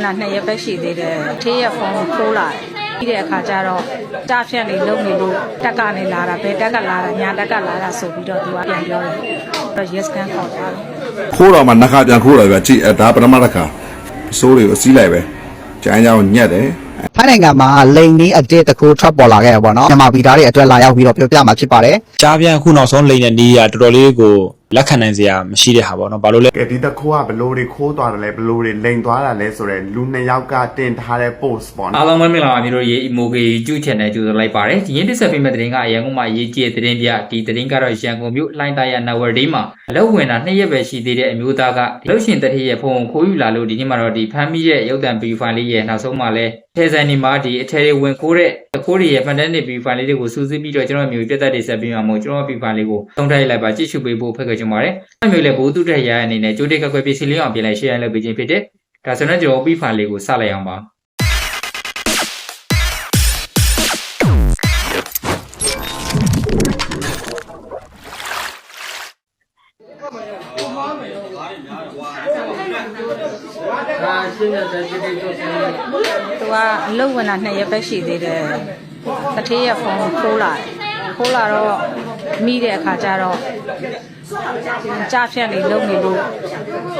ဝင်တာနှစ်ရက်ပဲရှိသေးတယ်ထေးရဖုန်းကိုခိုးလာတယ်ပြီးတဲ့အခါကျတော့တားဖြတ်နေလုံနေလို့တက်ကနေလာတာဘယ်တက်ကလာတာညာတက်ကလာတာဆိုပြီးတော့သူကပြန်ပြောတယ်တော့ yes can ခေါ်သွားတယ်ခိုးတော့မှနှစ်ခါပြန်ခိုးလာပြီကြည့်အဲဒါပထမတစ်ခါစိုးတွေကိုအစည်းလိုက်ပဲကျန်းကြောင်ညက်တယ်ထိုင်းနိုင်ငံမှာလိန်နီးအတစ်တကူထွက်ပေါ်လာခဲ့ရပေါ့နော်မြန်မာပြည်သားတွေအတွက်လာရောက်ပြီးတော့ပြောပြမှာဖြစ်ပါတယ်ကြားပြန်အခုနောက်ဆုံးလိန်တဲ့နီးကတော်တော်လေးကို လက်ခံနိုင်စရာမရှိတဲ့ဟာပေါ့နော်ဘာလို့လဲကဲဒီတခိုးကဘလို့တွေခိုးသွားတယ်လဲဘလို့တွေလိန်သွားတာလဲဆိုတော့လူနှစ်ယောက်ကတင်ထားတဲ့ post ပေါ့နော်အားလုံးပဲမင်္ဂလာပါမျိုးတို့ရေ emoji ကျူး channel ကျူးဆိုလိုက်ပါတယ်ဒီရင်တစ်ဆက်ပေးမဲ့တဲ့တင်ကရန်ကုန်မှာရေးကြည့်တဲ့တင်ပြဒီတင်ကတော့ရန်ကုန်မြို့လှိုင်းသားရ network ဒီမှာအလုပ်ဝင်တာနှစ်ရက်ပဲရှိသေးတဲ့အမျိုးသားကလှုပ်ရှင်တတိရဲ့ဖုန်းကိုခိုးယူလာလို့ဒီနေ့မှာတော့ဒီဖမ်းမိရဲ့ရုပ်သံ B file လေးရဲ့နောက်ဆုံးမှာလဲထဲဆိုင်နေမှာဒီအထည်တွေဝင်ခိုးတဲ့တခိုးတွေရဲ့ fantastic B file လေးတွေကိုစူးစီးပြီးတော့ကျွန်တော်မျိုးပြတ်သက်တွေဆက်ပြီးမှာမို့ကျွန်တော် B file လေးကိုသုံးထားလိုက်ပါကြည့်ရှုပေးဖို့ဖက်ခဲ့ကြပါတယ်အဲ့မျိုးလေဘိုးသူတက်ရရအနေနဲ့ကြိုးတိတ်ကကွယ်ပစ္စည်းလေးအောင်ပြင်လိုက် share လုပ်ပေးခြင်းဖြစ်တဲ့ဒါဆိုတော့ကျွန်တော် B file လေးကိုစလိုက်အောင်ပါ ဝင်တာနှစ်ရက်ပဲရှိသေးတယ်တထေးရဖုန်းကိုခိုးလာတယ်ခိုးလာတော့မိတဲ့အခါကျတော့ကြားဖြတ်နေလုံနေလို့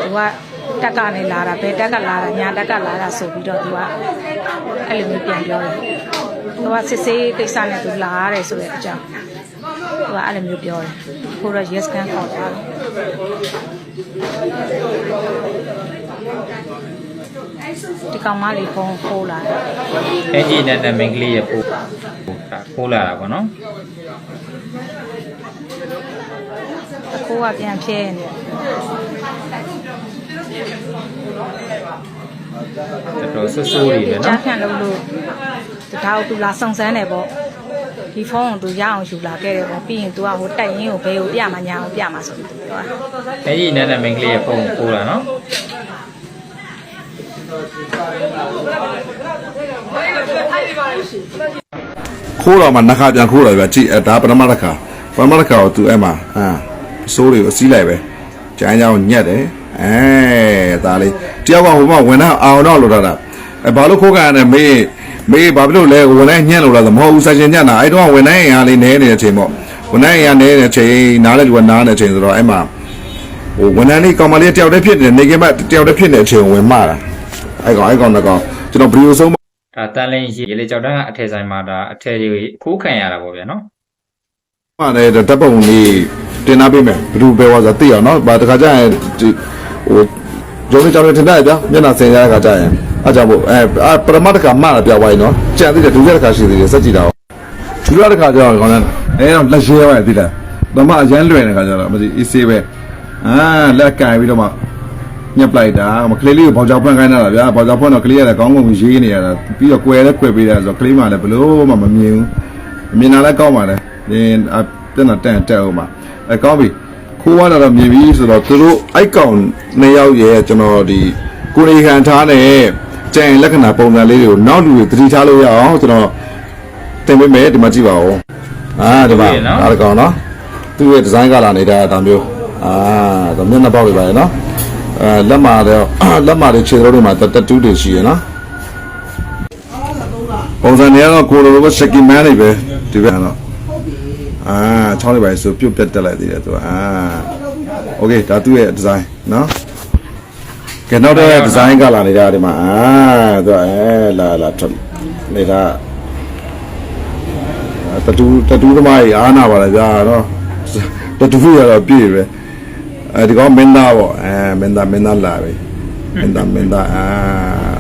သူကတက်ကနေလာတာဘယ်တက်ကလာတာညာတက်ကလာတာဆိုပြီးတော့သူကအဲ့လိုမျိုးပြန်ပြောတယ်သူကစစ်စေးကိစ္စနဲ့သူလာရတယ်ဆိုတဲ့အကြောင်းသူကအဲ့လိုမျိုးပြောတယ်ခိုးတော့ yes can ခေါ်သွားတယ် ဒီကောင်မလေးဖုန်းကိုခိုးလာတယ်အဲ့ဒီနဲ့နဲ့မင်္ဂလိရဲ့ပို့ဒါပို့လာတာပေါ့နော်အခိုးကပြန်ဖြဲနေတယ်တော်တော်ဆူဆူလေးပဲကြားနော်ဖြန့်လို့လို့ဒါကိုသူလာစုံစမ်းတယ်ပေါ့ဒီဖုန်းကိုသူရအောင်ယူလာခဲ့တယ်ပေါ့ပြီးရင် तू ကဟိုတက်ရင်ကိုဘယ်ကိုပြမှာညာကိုပြမှာဆိုပြီးသူပြောတာအဲ့ဒီနဲ့နဲ့မင်္ဂလိရဲ့ဖုန်းကိုပို့လာနော် ခိုးတော့မှနှစ်ခါပြန်ခိုးလာပြီကြည့်အဲဒါပထမတစ်ခါပထမတစ်ခါတော့သူအဲ့မှာအာစိုးတွေကိုအစည်းလိုက်ပဲကျန်းကြောင်ညက်တယ်အဲဒါလေးတယောက်ကဟိုမှာဝင်တော့အောင်တော့လို့ထားတာအဲဘာလို့ခိုးကန်ရလဲမေးမေးဘာဖြစ်လို့လဲဝင်တိုင်းညက်လို့လားဆိုမဟုတ်ဘူးဆက်ရှင်ညက်တာအဲ့တော့ဝင်တိုင်းအင်အားလေးနဲနေတဲ့အချိန်ပေါ့ဝင်တိုင်းအင်အားနဲနေတဲ့အချိန်နားလေလူကနားနေတဲ့အချိန်ဆိုတော့အဲ့မှာဟိုဝန်ထမ်းလေးကောင်မလေးတယောက်တည်းဖြစ်နေနေကမှတယောက်တည်းဖြစ်နေတဲ့အချိန်ဝင်မှာတာ အဲ့ကောင်အဲ့ကောင်တော့ကောင်ကျွန်တော်ဗီဒီယိုဆုံးဒါတန်လင်းရေလေကြောက်တန်းကအထည်ဆိုင်မှာဒါအထည်တွေခိုးခံရတာပေါ့ဗျာနော်မှလည်းဓာတ်ပုံလေးတင်ထားပေးမယ်ဘယ်သူပဲဝါဆိုသိအောင်နော်ဗာတခါကျရင်ဒီဟိုဂျုံလေးကြောင်လေးထင်တယ်ကြာမျက်နှာဆင်ရတဲ့ခါကျရင်အားကြောင့်မို့အဲအာပရမတ်တကမှလာပြသွားရင်နော်ကြံသေးတယ်ဒုတိယတစ်ခါရှိသေးတယ်စက်ကြည့်တာအောင်ဒုတိယတစ်ခါကျတော့ခေါင်းနဲ့အဲတော့လက်ရဲပါသိလားတော့မှအရန်လွယ်တဲ့ခါကျတော့မသိအေးဆေးပဲအာလက်ကင်ပြီးတော့မှ ညက်ပလိုက်တာမကလေးလေးကိုဘောင်ကြောင်ဖွင့်ခိုင်းတာဗျာဘောင်ကြောင်ဖွင့်တော့ကလေးရတယ်ကောင်းကောင်းရေးနေရတာပြီးတော့ကွယ်လဲကွယ်ပေးတယ်ဆိုတော့ကလေးမှလည်းဘလို့မှမမြင်ဘူးမြင်တာလည်းကောင်းပါလေဒီပြန်တော့တန်တက်အောင်ပါအဲကောင်းပြီခိုးရတာတော့မြင်ပြီဆိုတော့သူတို့အိုက်ကောင်နှစ်ယောက်ရဲ့ကျွန်တော်ဒီကိုနေခံထားတဲ့ကြံလက္ခဏာပုံစံလေးတွေကိုနောက်လူတွေသတိထားလို့ရအောင်ကျွန်တော်တင်ပေးမယ်ဒီမှာကြည့်ပါဦးအာဒီမှာဒါတကောင်နော်သူ့ရဲ့ဒီဇိုင်းကလာနေတာဒါမျိုးအာဒါမျက်နှာပေါက်တွေပါရနော် အဲလက်မာတော့ လက်မာတွေခြေတော်တွေမှာတတူးတွေရှိရနော်ပုံစံတွေကတော့ကိုလိုလိုပဲစကီမန်တွေပဲဒီဘက်ကတော့အာချောင်းလေးပါဆိုပြုတ်ပြတ်တက်လိုက်သေးတယ်သူအာโอเคဒါသူ့ရဲ့ဒီဇိုင်းနော်ကဲနောက်တော့ဒီဇိုင်းကလာနေတာဒီမှာအာသူအဲလာလာထွက်နေတာတတူတတူသမားကြီးအားနာပါလားဗျာနော်တတူရတော့ပြည့်ပဲ အဲဒီကောင်မင်းသားပေါ့အဲမင်းသားမင်းသားလာပြီမင်းသားမင်းသားအာ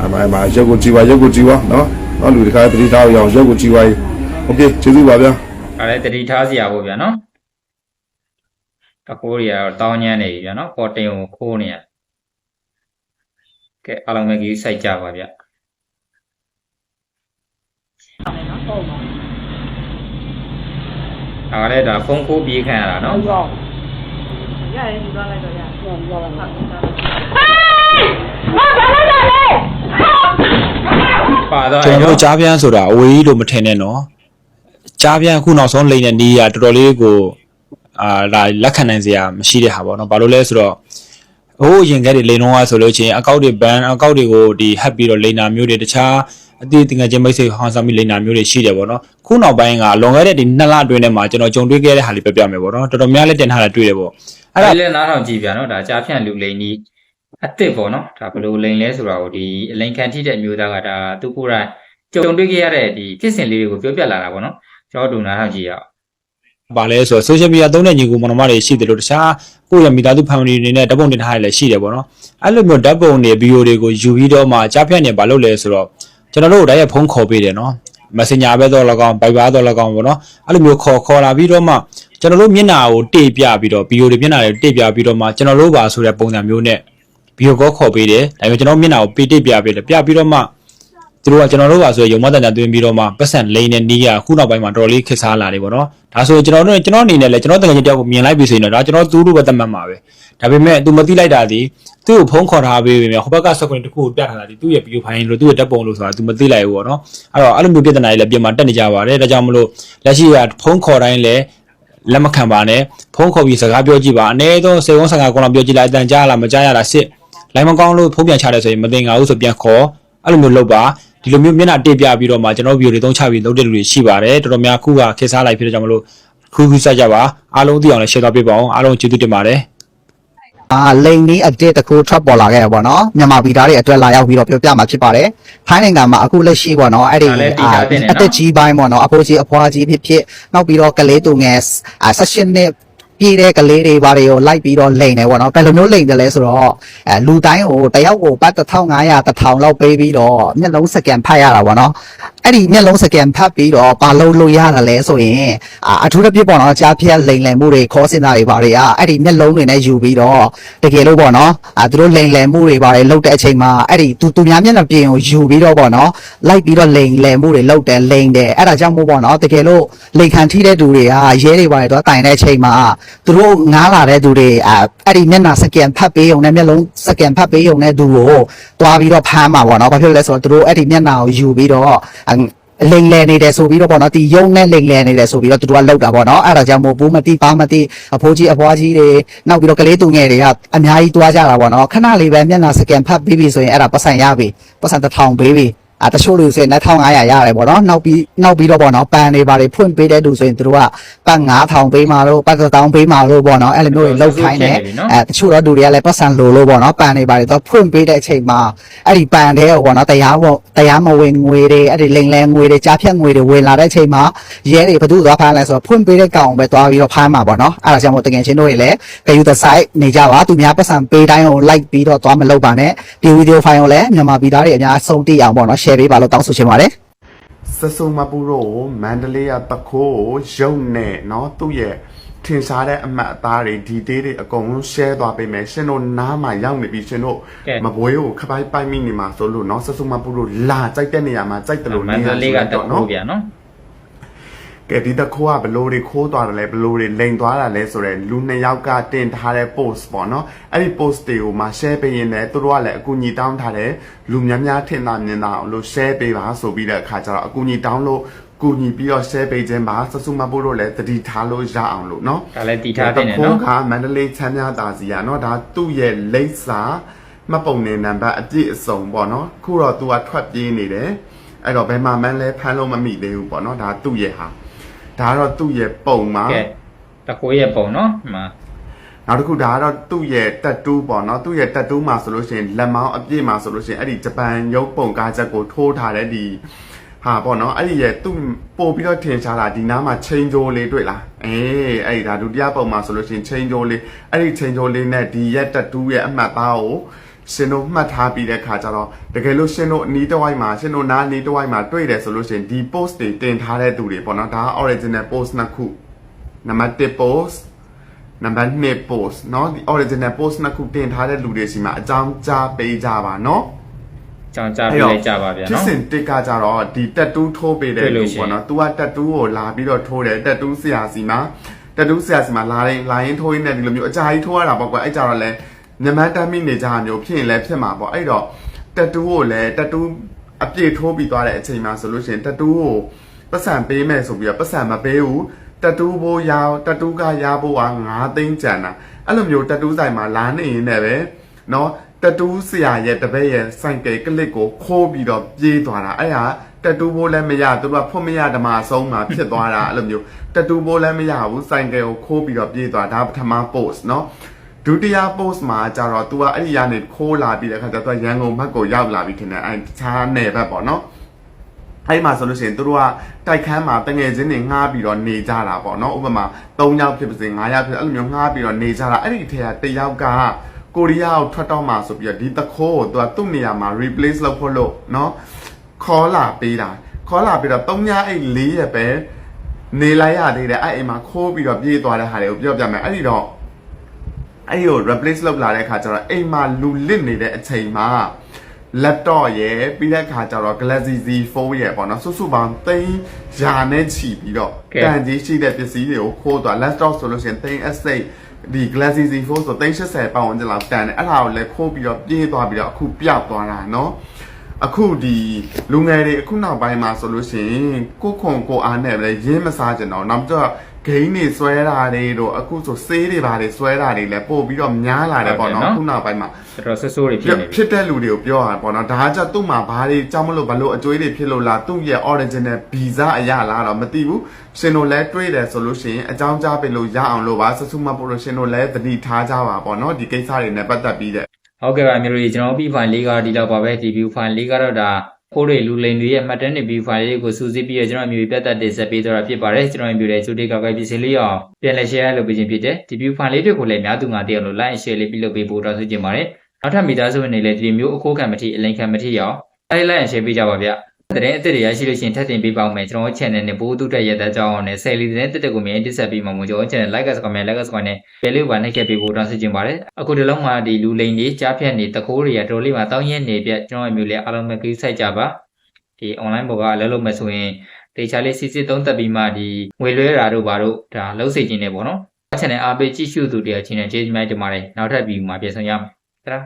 အမအမရုပ်ကိုကြည့်ပါရုပ်ကိုကြည့်ပါနော်နော်လူဒီခါတတိထားအောင်ရုပ်ကိုကြည့်ပါโอเคကျေးဇူးပါဗျာ ဒါလည်းတတိထားစရာပေါ့ဗျာနော်တကိုးတွေကတော့တောင်းညမ်းနေပြီဗျာနော်ပေါ်တင်ကိုခိုးနေရကဲအားလုံးပဲကြီးစိုက်ကြပါဗျဒါလည်းဒါဖုန်းခိုးပြေးခံရတာနော် ပါတော့ကျွန်တော်တို့ကြားပြန်ဆိုတာအဝေးကြီးလို့မထင်နဲ့နော်ကြားပြန်အခုနောက်ဆုံးလိန်တဲ့နီးကတော်တော်လေးကိုအာဒါလက်ခံနိုင်စရာမရှိတဲ့ဟာပေါ့နော်ဘာလို့လဲဆိုတော့ဟိုးအရင်ကတည်းကလိန်တော့ဆိုလို့ချင်းအကောက်တွေဘန်အကောက်တွေကိုဒီဟက်ပြီးတော့လိန်နာမျိုးတွေတခြားအတိတင်ငယ်ချင်းမိတ်ဆွေဟောင်းဆောင်ပြီးလိန်နာမျိုးတွေရှိတယ်ပေါ့နော်ခုနောက်ပိုင်းကလွန်ခဲ့တဲ့ဒီနှစ်လအတွင်းထဲမှာကျွန်တော်ကြုံတွေ့ခဲ့တဲ့ဟာလေးပြပြမယ်ပေါ့နော်တော်တော်များများလည်းတင်ထားတာတွေ့တယ်ပေါ့ အဲ့အဲ့ဒါဒါလည်းနားထောင်ကြည့်ပြန်နော်ဒါကြာဖြန့်လူလိန်ကြီးအစ်စ်ပေါ့နော်ဒါဘယ်လိုလိန်လဲဆိုတာကိုဒီအလိန်ခံထိတဲ့အမျိုးသားကဒါသူကိုယ်တိုင်ကြုံတွေ့ခဲ့ရတဲ့ဒီဖြစ်စဉ်လေးတွေကိုပြောပြလာတာပေါ့နော်ကျွန်တော်တို့နားထောင်ကြည့်ရအောင်ပါလဲဆိုတော့ social media သုံးတဲ့ညီကိုမောင်နှမတွေရှိတယ်လို့တခြားကိုယ့်ရဲ့မိသားစု family တွေနဲ့ဓာတ်ပုံတင်ထားရလည်းရှိတယ်ပေါ့နော်အဲ့လိုမျိုးဓာတ်ပုံတွေ video တွေကိုယူပြီးတော့မှကြားဖြတ်နေပါလို့လဲဆိုတော့ကျွန်တော်တို့ဓာတ်ရဲ့ဖုန်းခေါ်ပေးတယ်နော် messenger ပဲတော့လကောင် viber တော့လကောင်ပေါ့နော်အဲ့လိုမျိုးခေါ်ခေါ်လာပြီးတော့မှ ကျွန်တော်တို့မျက်နှာကိုတေ့ပြပြီးတော့ video တွေမျက်နှာတွေတေ့ပြပြီးတော့မှကျွန်တော်တို့ပါဆိုတဲ့ပုံစံမျိုးနဲ့ video call ခေါ်ပေးတယ်ဒါပေမဲ့ကျွန်တော်မျက်နှာကိုပေးတေ့ပြပေးတယ်ပြပြီးတော့မှသူတို့ကကျွန်တော်တို့ပါဆိုရုံမတန်တန်သွင်းပြီးတော့မှပတ်စံလိန်နဲ့နီးရခုနောက်ပိုင်းမှာတော်တော်လေးခက်စားလာတယ်ပေါ့နော်ဒါဆိုကျွန်တော်တို့ကျွန်တော်အနေနဲ့လည်းကျွန်တော်တကယ်ချင်းတယောက်ကိုမြင်လိုက်ပြီဆိုရင်တော့ဒါကျွန်တော်သူ့လိုပဲသတ်မှတ်မှာပဲဒါပေမဲ့ तू မသိလိုက်တာဒီသူ့ကိုဖုန်းခေါ်ထားပေးပြီမြေဟိုဘက်ကစကွန်တစ်ခုကိုပြထားတာဒီသူ့ရဲ့ video file လို့သူ့ရဲ့ဓာတ်ပုံလို့ဆိုတာ तू မသိလိုက်ဘူးပေါ့နော်အဲ့တော့အဲ့လိုမျိုးပြဿနာတွေလည်းပြင်မှာတက်နေကြပါတယ်ဒါကြောင့်မလို့လက်ရှိကဖုန်းခေါ်တိုင်းလည်း လက်မခံပါနဲ့ဖုန်းခေါ်ပြီးစကားပြောကြည့်ပါအနည်းဆုံးစေကုန်းစကားကောင်လောက်ပြောကြည့်လိုက်အတန်ကြားလားမကြားရလားစစ်လိုင်းမကောင်းလို့ဖုန်းပြန်ချတယ်ဆိုရင်မတင်ငါဘူးဆိုပြန်ခေါ်အဲ့လိုမျိုးလုပ်ပါဒီလိုမျိုးမျက်နှာတေ့ပြပြီးတော့မှကျွန်တော်ဗီဒီယိုတွေသုံးချပြီးလုပ်တဲ့လူတွေရှိပါတယ်တော်တော်များခုကခေတ်စားလိုက်ဖြစ်တဲ့ကြောင့်မလို့ခူးခူးစကြပါအားလုံးသိအောင်လည်း share သွားပေးပါအောင်အားလုံးကျေးဇူးတင်ပါတယ် အာလိန်လေးအတစ်တစ်ခုထွက်ပေါ်လာခဲ့ရပါတော့မြန်မာပြည်သားတွေအတွက်လာရောက်ပြီးတော့ပြောပြမှာဖြစ်ပါတယ်။ထိုင်းနိုင်ငံမှာအခုလက်ရှိပေါ့နော်အဲ့ဒီဒါလည်းတည်ထားတဲ့နော်အသက်ကြီးပိုင်းပေါ့နော်အဖိုးကြီးအဖွားကြီးဖြစ်ဖြစ်နောက်ပြီးတော့ကလေးသူငယ်အာ16နှစ်ပြည့်တဲ့ကလေးတွေဘာတွေကိုလိုက်ပြီးတော့လိန်တယ်ပေါ့နော်ဘယ်လိုမျိုးလိန်တယ်လဲဆိုတော့အဲလူတိုင်းကိုတယောက်ကိုပတ်1500 1000လောက်ပေးပြီးတော့မျက်လုံးစကန်ဖတ်ရတာပေါ့နော်အဲ့ဒီမျက်လုံးစကန်ဖတ်ပြီးတော့ဘာလို့လို့ရတာလဲဆိုရင်အာအထူးသဖြင့်ပေါ့နော်ကြားဖြတ်လိန်လည်မှုတွေခေါ်စင်တာတွေဘာတွေကအဲ့ဒီမျက်လုံးတွေနဲ့ယူပြီးတော့တကယ်လို့ပေါ့နော်အာသူတို့လိန်လည်မှုတွေဘာတွေလုပ်တဲ့အချိန်မှာအဲ့ဒီသူသူများမျက်နှာပြင်ကိုယူပြီးတော့ပေါ့နော်လိုက်ပြီးတော့လိန်လည်မှုတွေလုပ်တယ်လိန်တယ်အဲ့ဒါကြောင့်မို့ပေါ့နော်တကယ်လို့လိန်ခံထိတဲ့သူတွေကရဲတွေဘာတွေတော့တိုင်တဲ့အချိန်မှာသူတို့ငားလာတဲ့သူတွေအာအဲ့ဒီမျက်နှာစကန်ဖတ်ပေးုံနဲ့မျက်လုံးစကန်ဖတ်ပေးုံနဲ့သူကိုတွားပြီးတော့ဖမ်းမှာပေါ့နော်ဘာဖြစ်လို့လဲဆိုတော့သူတို့အဲ့ဒီမျက်နှာကိုယူပြီးတော့အ လိန်လဲနေတယ်ဆိုပြီးတော့ပေါ့နော်ဒီယုံနဲ့လိန်လဲနေတယ်ဆိုပြီးတော့သူတို့ကလောက်တာပေါ့နော်အဲ့ဒါကြောင့်မို့ဘူးမတိပါမတိအဖိုးကြီးအဖွားကြီးတွေနောက်ပြီးတော့ကလေးသူငယ်တွေကအများကြီးတွားကြတာပေါ့နော်ခဏလေးပဲမျက်နှာစကန်ဖတ်ပြီးပြီဆိုရင်အဲ့ဒါပတ်စံရပြီပတ်စံတစ်ထောင်ပေးပြီ အတချို့လူဆိုရင်2500ရတယ်ပေါ့နော်နောက်ပြီးနောက်ပြီးတော့ပေါ့နော်ပန်တွေပါတွေဖွင့်ပေးတဲ့လူဆိုရင်သူတို့ကပတ်9000ပေးမှာလို့ပတ်1000ပေးမှာလို့ပေါ့နော်အဲ့လိုမျိုးတွေလောက်ခိုင်းတယ်အဲတချို့တော့လူတွေကလည်းပတ်စံလိုလို့ပေါ့နော်ပန်တွေပါတွေတော့ဖွင့်ပေးတဲ့အချိန်မှာအဲ့ဒီပန်တဲ့ပေါ့နော်တရားပေါ့တရားမဝင်ငွေတွေအဲ့ဒီလိန်လဲငွေတွေကြားဖြတ်ငွေတွေဝင်လာတဲ့အချိန်မှာရဲတွေဘယ်သူသွားဖမ်းလဲဆိုတော့ဖွင့်ပေးတဲ့ကောင်ပဲသွားပြီးတော့ဖမ်းမှာပေါ့နော်အဲ့ဒါကြောင့်မို့တကယ်ချင်းတို့တွေလည်းဂယူသဆိုင်နေကြပါသူများပတ်စံပေးတိုင်းကိုလိုက်ပြီးတော့သွားမလုပ်ပါနဲ့ဒီဗီဒီယိုဖိုင်ကိုလည်းမြန်မာပြည်သားတွေအများဆုံးသိအောင်ပေါ့နော် share ပေးပါလို့တောင်းဆိုချင်ပါတယ် စဆုမပူရိုမန္တလေးကတခိုးကိုရုံနဲ့เนาะသူ့ရဲ့ထင်ရှားတဲ့အမှတ်အသားတွေဒီတေးတွေအကုန်လုံး share သွားပေးမယ်ရှင်တို့နားမှာရောက်နေပြီရှင်တို့မဘွေးကိုခပိုက်ပိုက်မိနေမှာဆိုလို့เนาะစဆုမပူရိုလာကြိုက်တဲ့နေရာမှာကြိုက်တယ်လို့ မန္တလေးကတခုပြန်နော် ကဲဒီတခိုးကဘလို့တွေခိုးသွားတယ်လဲဘလို့တွေလိန်သွားတာလဲဆိုတော့လူနှစ်ယောက်ကတင်ထားတဲ့ post ပေါ့နော်အဲ့ဒီ post တွေကိုမှ share ပေးရင်လည်းသူတို့ကလည်းအကူအညီတောင်းထားတယ်လူများများထင်သာမြင်သာအောင်လို့ share ပေးပါဆိုပြီးတဲ့အခါကျတော့အကူအညီတောင်းလို့ကူညီပြီးတော့ share ပေးခြင်းပါစဆုမဖို့တို့လည်းတတိထားလို့ရအောင်လို့နော်ဒါလည်းတည်ထားတဲ့နော်တခိုးကမန္တလေးချမ်းမြသာစီရနော်ဒါသူ့ရဲ့လိပ်စာမှတ်ပုံနေနံပါတ်အပြည့်အစုံပေါ့နော်ခုတော့ तू ကထွက်ပြေးနေတယ်အဲ့တော့ဘယ်မှာမှန်းလဲဖမ်းလို့မမိသေးဘူးပေါ့နော်ဒါသူ့ရဲ့ဟာ ဒါကတော့သူ့ရဲ့ပုံမှာကဲတကိုးရဲ့ပုံနော်ဒီမှာနောက်တစ်ခုဒါကတော့သူ့ရဲ့တက်တူးပေါ့နော်သူ့ရဲ့တက်တူးမှာဆိုလို့ရှိရင်လက်မောင်းအပြည့်မှာဆိုလို့ရှိရင်အဲ့ဒီဂျပန်ရုပ်ပုံကားချက်ကိုထိုးထားတဲ့ဒီဟာပေါ့နော်အဲ့ဒီရဲ့သူ့ပို့ပြီးတော့ထင်ရှားတာဒီနားမှာချိန်ကြိုးလေးတွေ့လားအေးအဲ့ဒီဒါဒုတိယပုံမှာဆိုလို့ရှိရင်ချိန်ကြိုးလေးအဲ့ဒီချိန်ကြိုးလေးနဲ့ဒီရဲ့တက်တူးရဲ့အမှတ်သားကို ရှင်တို့မှတ်ထားပြီးတဲ့ခါကျတော့တကယ်လို့ရှင်တို့အနီးတစ်ဝိုက်မှာရှင်တို့နားအနီးတစ်ဝိုက်မှာတွေ့တယ်ဆိုလို့ရှိရင်ဒီ post တွေတင်ထားတဲ့သူတွေပေါ့နော်ဒါက original post နှစ်ခုနံပါတ်1 post နံပါတ်2 post เนาะဒီ original post နှစ်ခုတင်ထားတဲ့လူတွေစီမှာအကြောင်းကြားပေးကြပါเนาะ ကြောင်ကြပြလိုက်ကြပါဗျာ ဖြစ် နော် စဉ်တစ်ကကြတော့ဒီတက်တူးထိုးပေးတဲ့ တွေ့လို့ လူ ရှိရင် ပေါ့နော်။ तू ကတက်တူးကိုလာပြီးတော့ထိုးတယ်တက်တူးဆရာစီမှာတက်တူးဆရာစီမှာလာရင်လာရင်ထိုးရင်းနဲ့ဒီလိုမျိုးအကြာကြီးထိုးရတာပေါ့ကွာအဲ့ကြတော့လဲ ညမန်းတမ်းမိနေကြတာမျိုးဖြစ်ရင်လည်းဖြစ်မှာပေါ့အဲ့တော့တက်တူးကိုလည်းတက်တူးအပြည့်ထိုးပြီးသွားတဲ့အချိန်မှာဆိုလို့ရှိရင်တက်တူးကိုပတ်စံပေးမယ်ဆိုပြီးတော့ပတ်စံမပေးဘူးတက်တူးဘိုးရတက်တူးကရဖို့က9သိန်းကျန်တာအဲ့လိုမျိုးတက်တူးဆိုင်မှာလာနေရင်လည်းပဲနော်တတူးဆရာရဲ့တပည့်ရဲ့စိုက်ကယ်ကလစ်ကိုခိုးပြီးတော့ပြေးသွားတာအဲ့ဟာတတူးဘိုးလည်းမရသူကဖွတ်မရဓမ္မအဆုံးမှာဖြစ်သွားတာအဲ့လိုမျိုးတတူးဘိုးလည်းမရဘူးစိုက်ကယ်ကိုခိုးပြီးတော့ပြေးသွားဒါပထမ post နော် ဒုတိယ post မှာကျတော့ तू ကအဲ့ဒီကနေခိုးလာပြီးတဲ့အခါကျတော့ तू ရန်ကုန်ဘက်ကိုရောက်လာပြီထင်တယ်အဲ့တခြားနယ်ဘက်ပေါ့နော်အဲ့မှာဆိုလို့ရှိရင်တို့ကတိုက်ခန်းမှာတငယ်ချင်းတွေငှားပြီးတော့နေကြတာပေါ့နော်ဥပမာ3ယောက်ဖြစ်ပါစေ5ယောက်ဖြစ်အဲ့လိုမျိုးငှားပြီးတော့နေကြတာအဲ့ဒီထဲကတစ်ယောက်ကကိုရီးယားကိုထွက်တော့မှာဆိုပြီးတော့ဒီတခိုးကိုသူကသူ့နေရာမှာ replace လုပ်ဖို့လို့နော်ခေါ်လာပေးတာခေါ်လာပြီးတော့3ညအိတ်4ရက်ပဲနေလိုက်ရသေးတယ်အဲ့အိမ်မှာခိုးပြီးတော့ပြေးသွားတဲ့ဟာတွေကိုပြောပြမယ်အဲ့ဒီတော့ အဲ့ဒီကို replace လုပ်လာတဲ့အခါကျတော့အိမ်မှာလူလစ်နေတဲ့အချိန်မှာ laptop ရယ်ပြီးတဲ့အခါကျတော့ Galaxy Z4 ရယ်ပေါ့နော်စုစုပေါင်းသိန်းရာနဲ့ချီပြီးတော့ကဲတန်ကြီးရှိတဲ့ပစ္စည်းတွေကိုခိုးသွား laptop ဆိုလို့ရှိရင်သိန်း S8 ဒီ Galaxy Z4 ဆိုသိန်း80ပေါင်ဝန်းကျင်လောက်တန်တယ်အဲ့ဒါကိုလည်းခိုးပြီးတော့ပြေးသွားပြီးတော့အခုပျောက်သွားတာနော် အခုဒီလူငယ်တွေအခုနောက်ပိုင်းမှာဆိုလို့ရှိရင်ကိုယ့်ခွန်ကိုယ်အားနဲ့ပဲရင်းမစားကြတော့နောက်တော့ဂိမ်းတွေဆွဲတာတွေတော့အခုဆိုဆေးတွေပါတွေဆွဲတာတွေလည်းပို့ပြီးတော့များလာတယ်ပေါ့နော်အခုနောက်ပိုင်းမှာတော်တော်ဆွဆိုးတွေဖြစ်နေပြီဖြစ်တဲ့လူတွေကိုပြောတာပေါ့နော်ဒါကကြသူ့မှာဘာတွေကြောက်မလို့ဘလို့အကျွေးတွေဖြစ်လို့လားသူ့ရဲ့ original visa အရာလားတော့မသိဘူးရှင်တို့လည်းတွေးတယ်ဆိုလို့ရှိရင်အကြောင်းကြားပေးလို့ရအောင်လို့ပါဆဆူမပို့လို့ရှင်တို့လည်းသတိထားကြပါပေါ့နော်ဒီကိစ္စတွေနဲ့ပတ်သက်ပြီးတဲ့ ဟုတ်ကဲ့ပါမျိုးတွေကျွန်တော်ပြီး file လေးကတော့ဒီလောက်ပါပဲဒီ view file လေးကတော့ဒါဖိုးတွေလူလိန်တွေရဲ့မှတ်တမ်းတွေ view file လေးကိုစူးစီးပြီးတော့ကျွန်တော်မျိုးပြတ်သက်တင်ဆက်ပေးတော့တာဖြစ်ပါတယ်ကျွန်တော်မျိုးတွေချိုးတေကောက်ကပစ္စည်းလေးအောင်ပြန်လည် share လုပ်ပေးခြင်းဖြစ်တယ်ဒီ view file လေးတွေကိုလည်းအများသူငါတည်အောင်လို့ like share လေးပြုလုပ်ပေးဖို့တောင်းဆိုချင်ပါတယ်နောက်ထပ်မိသားစုဝင်တွေလည်းဒီမျိုးအခိုးခံမထိအလိန်ခံမထိရအောင်အဲ့ like share ပေးကြပါဗျ တဲ့တဲ့အစ်စ်တွေရရှိလို့ရှိရင်ထပ်တင်ပေးပါဦးမယ်ကျွန်တော် channel နဲ့ပို့တူတက်ရတဲ့ကြောင်းအောင်နဲ့ဆယ်လီတဲ့တက်တက်ကိုမြင်တက်ဆက်ပြီးမှမို့ကျွန်တော် channel like ကစကမယ် like ကစကနဲ့ဘယ်လေးပါနှိပ်ခဲ့ပေးဖို့တောင်းဆိုချင်ပါတယ်အခုဒီလုံးမှာဒီလူလိန်တွေကြားဖြတ်နေတကိုးတွေကတော်လေးမှာတောင်းရင်နေပြကျွန်တော်အမျိုးလေးအားလုံးပဲကိစ္စကြပါဒီ online ဘောကအလုပ်လုပ်မယ်ဆိုရင်တေချာလေးစစ်စစ်သုံးသက်ပြီးမှဒီငွေလွှဲတာတို့ဘာတို့ဒါလှုပ်စိတ်ခြင်းနေပေါ့နော် channel အားပေးကြည့်ရှုသူတွေအချင်းနဲ့ကျေးဇူးများတင်ပါတယ်နောက်ထပ်ဗီဒီယိုမှာပြန်ဆောင်ရမယ်တရာ